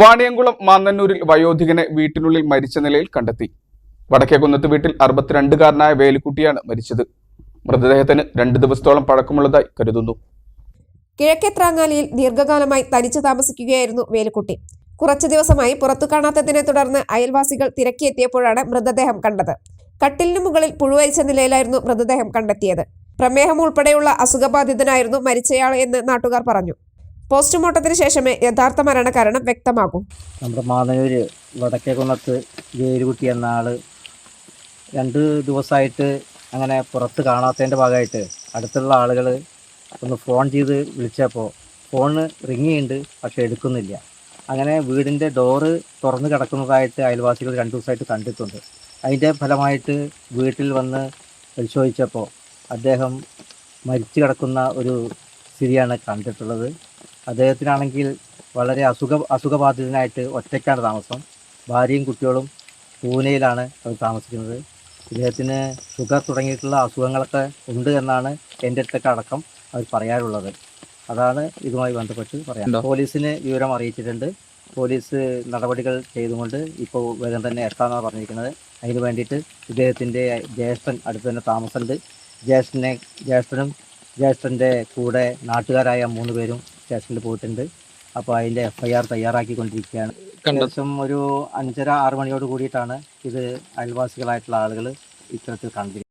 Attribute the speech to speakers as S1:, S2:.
S1: വാണിയംകുളം മാന്നന്നൂരിൽ വയോധികനെ വീട്ടിനുള്ളിൽ മരിച്ച നിലയിൽ കണ്ടെത്തി. വടക്കേക്കുന്നത്ത് വീട്ടിൽ അറുപത്തിരണ്ടുകാരനായ വേലിക്കുട്ടിയാണ് മരിച്ചത്. മൃതദേഹത്തിന് രണ്ട് ദിവസത്തോളം പഴക്കമുള്ളതായി കരുതുന്നു.
S2: കിഴക്കേത്രാങ്ങാലിയിൽ ദീർഘകാലമായി തനിച്ചു താമസിക്കുകയായിരുന്നു വേലിക്കുട്ടി. കുറച്ചു ദിവസമായി പുറത്തു കാണാത്തതിനെ തുടർന്ന് അയൽവാസികൾ തിരക്കിയെത്തിയപ്പോഴാണ് മൃതദേഹം കണ്ടത്. കട്ടിലിനു മുകളിൽ പുഴുവരിച്ച നിലയിലായിരുന്നു മൃതദേഹം കണ്ടെത്തിയത്. പ്രമേഹം ഉൾപ്പെടെയുള്ള അസുഖബാധിതനായിരുന്നു മരിച്ചയാൾ എന്ന് നാട്ടുകാർ പറഞ്ഞു. പോസ്റ്റ്മോർട്ടത്തിന് ശേഷമേ യഥാർത്ഥ മരണകാരണം വ്യക്തമാകും.
S3: നമ്മുടെ മാനൂര് വടക്കേക്കുന്നത്ത് വേലുകുട്ടി എന്ന ആൾ രണ്ട് ദിവസമായിട്ട് അങ്ങനെ പുറത്ത് കാണാത്തതിന്റെ ഭാഗമായിട്ട് അടുത്തുള്ള ആളുകൾ ഒന്ന് ഫോൺ ചെയ്ത് വിളിച്ചപ്പോൾ ഫോണ് റിങ് ചെയ്യുന്നുണ്ട് പക്ഷെ എടുക്കുന്നില്ല. അങ്ങനെ വീടിന്റെ ഡോറ് തുറന്ന് കിടക്കുന്നതായിട്ട് അയൽവാസികൾ രണ്ട് ദിവസമായിട്ട് കണ്ടിട്ടുണ്ട്. അതിന്റെ ഫലമായിട്ട് വീട്ടിൽ വന്ന് പരിശോധിച്ചപ്പോൾ അദ്ദേഹം മരിച്ചു കിടക്കുന്ന ഒരു സ്ഥിതിയാണ് കണ്ടിട്ടുള്ളത്. അദ്ദേഹത്തിനാണെങ്കിൽ വളരെ അസുഖ അസുഖബാധിതനായിട്ട് ഒറ്റയ്ക്കാണ് താമസം. ഭാര്യയും കുട്ടികളും പൂനെയിലാണ് അവർ താമസിക്കുന്നത്. ഇദ്ദേഹത്തിന് ഷുഗർ തുടങ്ങിയിട്ടുള്ള അസുഖങ്ങളൊക്കെ ഉണ്ട് എന്നാണ് എന്റെ അടുത്തൊക്കെ അടക്കം അവർ പറയാറുള്ളത്. അതാണ് ഇതുമായി ബന്ധപ്പെട്ട് പറയാം? പോലീസിന് വിവരം അറിയിച്ചിട്ടുണ്ട്. പോലീസ് നടപടികൾ ചെയ്തുകൊണ്ട് ഇപ്പോൾ വേഗം തന്നെ എത്താമെന്നാണ് പറഞ്ഞിരിക്കുന്നത്. അതിന് വേണ്ടിയിട്ട് ഇദ്ദേഹത്തിന്റെ ജ്യേഷ്ഠൻ അടുത്ത് തന്നെ താമസമുണ്ട്. ജ്യേഷ്ഠനെ ജ്യേഷ്ഠനും ജ്യേഷ്ഠന്റെ കൂടെ നാട്ടുകാരായ മൂന്ന് പേരും സ്റ്റേഷനിൽ പോയിട്ടുണ്ട്. അപ്പോൾ അതിന്റെ എഫ് ഐ ആർ തയ്യാറാക്കിക്കൊണ്ടിരിക്കുകയാണ് ഏകദേശം ഒരു അഞ്ചര ആറ് മണിയോട് കൂടിയിട്ടാണ് ഇത് അയൽവാസികളായിട്ടുള്ള ആളുകൾ ഇത്തരത്തിൽ കണ്ടിരിക്കുന്നത്.